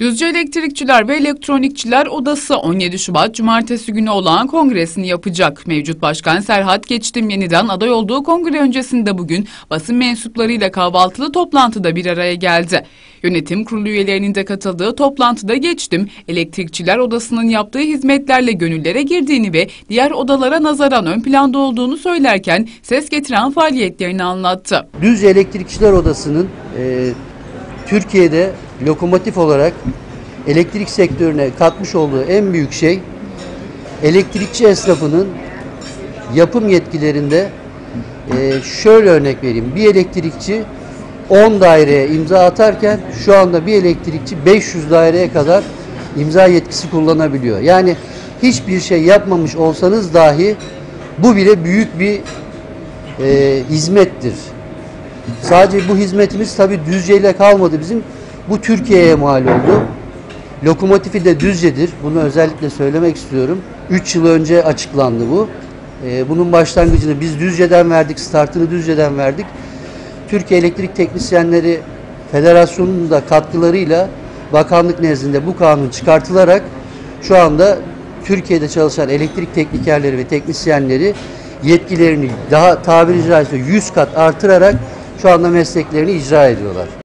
Düzce Elektrikçiler ve Elektronikçiler Odası 17 Şubat Cumartesi günü olan kongresini yapacak. Mevcut Başkan Serhat Geçtim yeniden aday olduğu kongre öncesinde bugün basın mensuplarıyla kahvaltılı toplantıda bir araya geldi. Yönetim kurulu üyelerinin de katıldığı toplantıda Geçtim, Elektrikçiler Odası'nın yaptığı hizmetlerle gönüllere girdiğini ve diğer odalara nazaran ön planda olduğunu söylerken ses getiren faaliyetlerini anlattı. Düzce Elektrikçiler Odası'nın e, Türkiye'de lokomotif olarak elektrik sektörüne katmış olduğu en büyük şey elektrikçi esnafının yapım yetkilerinde e, şöyle örnek vereyim. Bir elektrikçi 10 daireye imza atarken şu anda bir elektrikçi 500 daireye kadar imza yetkisi kullanabiliyor. Yani hiçbir şey yapmamış olsanız dahi bu bile büyük bir e, hizmettir. Sadece bu hizmetimiz tabi Düzce ile kalmadı bizim. Bu Türkiye'ye mal oldu. Lokomotifi de Düzce'dir. Bunu özellikle söylemek istiyorum. 3 yıl önce açıklandı bu. Ee, bunun başlangıcını biz Düzce'den verdik, startını Düzce'den verdik. Türkiye Elektrik Teknisyenleri Federasyonu'nun da katkılarıyla bakanlık nezdinde bu kanun çıkartılarak şu anda Türkiye'de çalışan elektrik teknikerleri ve teknisyenleri yetkilerini daha tabiri caizse 100 kat artırarak şu anda mesleklerini icra ediyorlar.